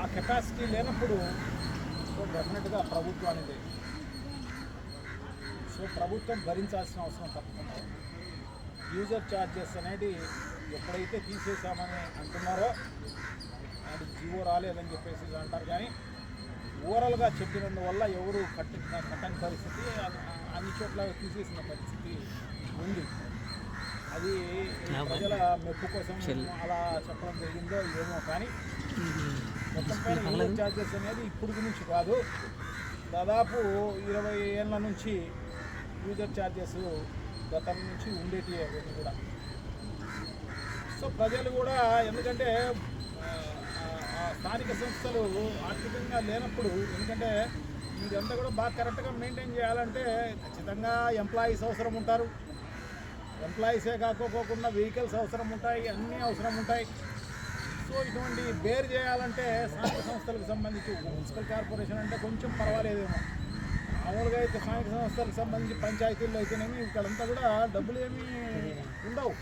ఆ కెపాసిటీ లేనప్పుడు సో డెఫినెట్గా ప్రభుత్వానికి సో ప్రభుత్వం భరించాల్సిన అవసరం తప్పకుండా. యూజర్ ఛార్జెస్ అనేది ఎప్పుడైతే తీసేసామని అంటున్నారో అది జీవో రాలేదని చెప్పేసి అంటారు కానీ ఓవరాల్గా చెప్పినందువల్ల ఎవరు కట్టి కట్టని పరిస్థితి అన్ని చోట్ల తీసేసిన పరిస్థితి ఉంది అది ప్రజల మెప్పు కోసం అలా చెప్పడం జరిగిందో ఏమో కానీ ఛార్జెస్ అనేది ఇప్పుడు నుంచి కాదు. దాదాపు ఇరవై ఏళ్ళ నుంచి యూజర్ ఛార్జెస్ గతం నుంచి ఉండేటి కూడా. సో ప్రజలు కూడా ఎందుకంటే స్థానిక సంస్థలు ఆర్థికంగా లేనప్పుడు ఎందుకంటే ఇదంతా కూడా బాగా కరెక్ట్గా మెయింటైన్ చేయాలంటే ఖచ్చితంగా ఎంప్లాయీస్ అవసరం ఉంటారు. ఎంప్లాయీసే కాకపోకుండా వెహికల్స్ అవసరం ఉంటాయి అన్నీ అవసరం ఉంటాయి. సో ఇటువంటి బేర్ చేయాలంటే స్థానిక సంస్థలకు సంబంధించి మున్సిపల్ కార్పొరేషన్ అంటే కొంచెం పర్వాలేదేమో. మామూలుగా అయితే స్థానిక సంస్థలకు సంబంధించి పంచాయతీల్లో అయితేనేమి ఇక్కడంతా కూడా డబ్బులు ఏమీ ఉండవు.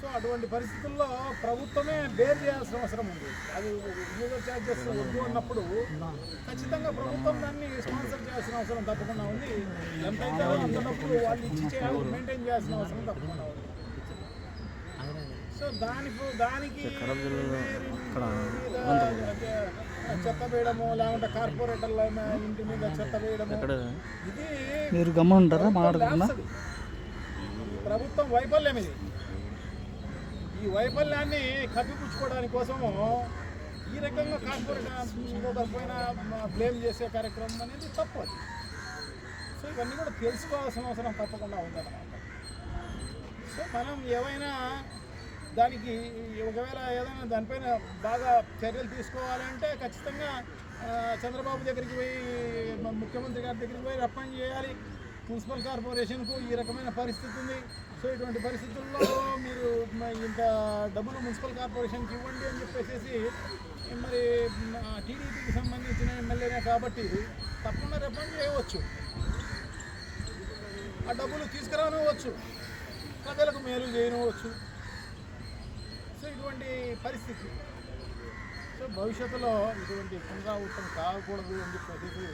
సో అటువంటి పరిస్థితుల్లో ప్రభుత్వమే బేర్ చేయాల్సిన అవసరం ఉంది. అది యూజర్ ఛార్జెస్ ఎక్కువ ఉన్నప్పుడు ఖచ్చితంగా ప్రభుత్వం దాన్ని స్పాన్సర్ చేయాల్సిన అవసరం తప్పకుండా ఉంది. ఎంత అయితే అంత డబ్బులు వాళ్ళు ఇచ్చి చేయాలి మెయింటైన్ చేయాల్సిన అవసరం తప్పకుండా ఉంది. సో దానికి దానికి మీద చెత్త వేయడము లేకుంటే కార్పొరేటర్ల ఇంటి మీద చెత్త వేయడము. మీరు మాట్లాడకుండా. ప్రభుత్వం వైఫల్యం ఇది. ఈ వైఫల్యాన్ని కప్పిపుచ్చుకోవడానికి కోసము ఈ రకంగా కార్పొరేట్ పైన బ్లేమ్ చేసే కార్యక్రమం అనేది తప్పు అది. సో ఇవన్నీ కూడా తెలుసుకోవాల్సిన అవసరం తప్పకుండా ఉందన్నమాట. సో మనం ఏవైనా దానికి ఒకవేళ ఏదైనా దానిపైన బాగా చర్యలు తీసుకోవాలంటే ఖచ్చితంగా చంద్రబాబు దగ్గరికి పోయి ముఖ్యమంత్రి గారి దగ్గరికి పోయి రప్పని చేయాలి. మున్సిపల్ కార్పొరేషన్కు ఈ రకమైన పరిస్థితి ఉంది. సో ఇటువంటి పరిస్థితుల్లో మీరు ఇంత డబ్బులు మున్సిపల్ కార్పొరేషన్కి ఇవ్వండి అని చెప్పేసి మరి టీడీపీకి సంబంధించిన ఎమ్మెల్యేనే కాబట్టి తప్పకుండా రిఫండ్ చేయవచ్చు. ఆ డబ్బులు తీసుకురానివ్వచ్చు ప్రజలకు మేలు చేయనివ్వచ్చు పరిస్థితి. సో భవిష్యత్తులో ఇటువంటి పునరావృతం కాకూడదు అని చెప్పేసి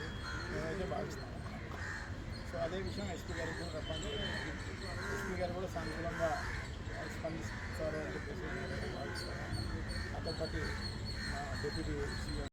నేనైతే భావిస్తాను సో అదే విషయం ఎస్పీ గారికి కూడా చెప్పండి ఎస్పీ గారు కూడా సానుకూలంగా స్పందిస్తారు అని చెప్పేసి భావిస్తాను అతని డిప్యూటీ సీఎం